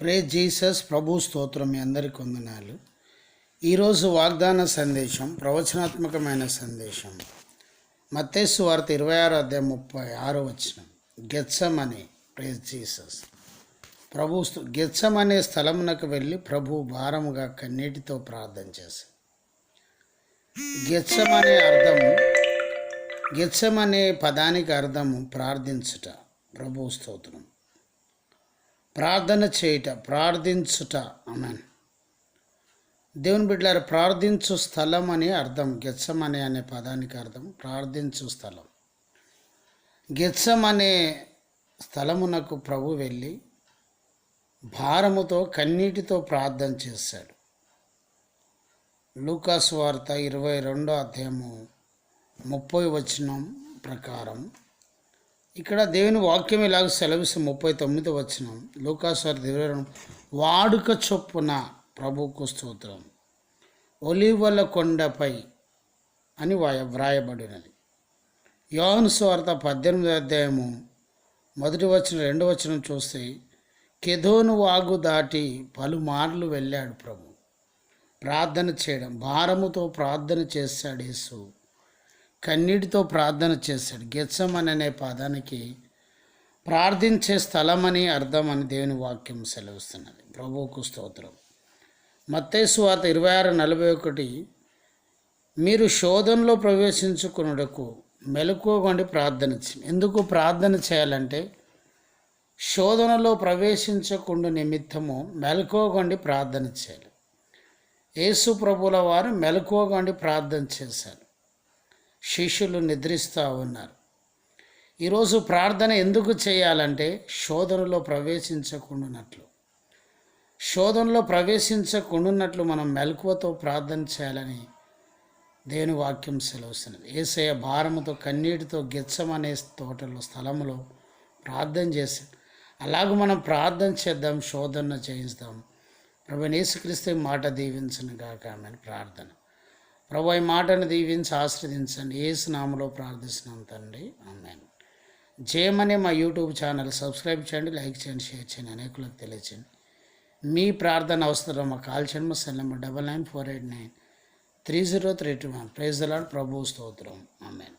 ప్రే Jesus ప్రభు స్తోత్రం మీ అందరికి వందనాలు. ఈరోజు వాగ్దాన సందేశం ప్రవచనాత్మకమైన సందేశం. మత్తేసు వార్త ఇరవై ఆరు అధ్యాయం ముప్పై ఆరు వచ్చిన గెచ్చం అనే జీసస్. ప్రభు స్తు- అనే స్థలమునకు వెళ్ళి ప్రభు భారముగా కన్నీటితో ప్రార్థన చేశారు గెచ్చం అనే అర్థము గెచ్చం అనే పదానికి అర్థము ప్రార్థించుట. ప్రభు స్తోత్రం. ప్రార్థన చేయుట ప్రార్థించుట. అమెన్ దేవుని బిడ్డలారు ప్రార్థించు స్థలం అని అర్థం. గెచ్చం అనే అనే పదానికి అర్థం. ప్రార్థించు స్థలం. గెచ్చం అనే స్థలమునకు ప్రభు వెళ్ళి భారముతో కన్నీటితో ప్రార్థన చేశాడు. లూకాస్ వార్త ఇరవై రెండో అధ్యాయము ముప్పై వచనం ప్రకారం ఇక్కడ దేవుని వాక్యం ఇలాగ సెలవిస్తే ముప్పై తొమ్మిది వచ్చిన లోకాసారి దేవరణం వాడుక చొప్పున ప్రభుకు స్తోత్రం. ఒలివల కొండపై అని వాయ వ్రాయబడినది. యోహను స్వార్త పద్దెనిమిది అధ్యాయము మొదటి వచ్చిన రెండు వచనం చూస్తే కెదోను వాగు దాటి పలుమార్లు వెళ్ళాడు ప్రభు. ప్రార్థన చేయడం భారముతో ప్రార్థన చేశాడు యేసు. కన్నీటితో ప్రార్థన చేశాడు. గెచ్చమని అనే పదానికి ప్రార్థించే స్థలమని అర్థం అని దేవుని వాక్యం సెలవిస్తున్నది. ప్రభువుకు స్తోత్రం. మత్తేసు వార్త ఇరవై ఆరు నలభై ఒకటి మీరు శోధనలో ప్రవేశించుకున్నటకు మెలకువగొండి ప్రార్థన ఎందుకు ప్రార్థన చేయాలంటే శోధనలో ప్రవేశించకుండా నిమిత్తము మెలకువగొండి ప్రార్థన చేయాలి. యేసు ప్రభుల వారు మెలకువగొండి ప్రార్థన చేశారు. శిష్యులు నిద్రిస్తూ ఉన్నారు. ఈరోజు ప్రార్థన ఎందుకు చేయాలంటే శోధనలో ప్రవేశించకుండానట్లు. శోధనలో ప్రవేశించకుండానట్లు మనం మెలకువతో ప్రార్థన చేయాలని దేని వాక్యం సెలవుస్తున్నది. ఏసయ భారముతో కన్నీటితో గెచ్చమనే తోటలో స్థలంలో ప్రార్థన చేసి అలాగ మనం ప్రార్థన చేద్దాం శోధన చేయిస్తాం. ప్రభు యేసుక్రీస్తు మాట దీవించను గాక ఆమె ప్రార్థన. ప్రభు ఈ మాటను దీవించి ఆశ్రదించండి ఏసు నామలో ప్రార్థిస్తున్నాం తండ్రి. ఆమెన్. జయమని మా యూట్యూబ్ ఛానల్ సబ్స్క్రైబ్ చేయండి లైక్ చేయండి షేర్ చేయండి అనేకులకు తెలియచేయండి. మీ ప్రార్థన అవసరం మా కాల్ చేయండి మా cell number double nine four eight nine three zero three two one. Praise అలాడ్ ప్రభు స్తోత్రం. ఆమెన్.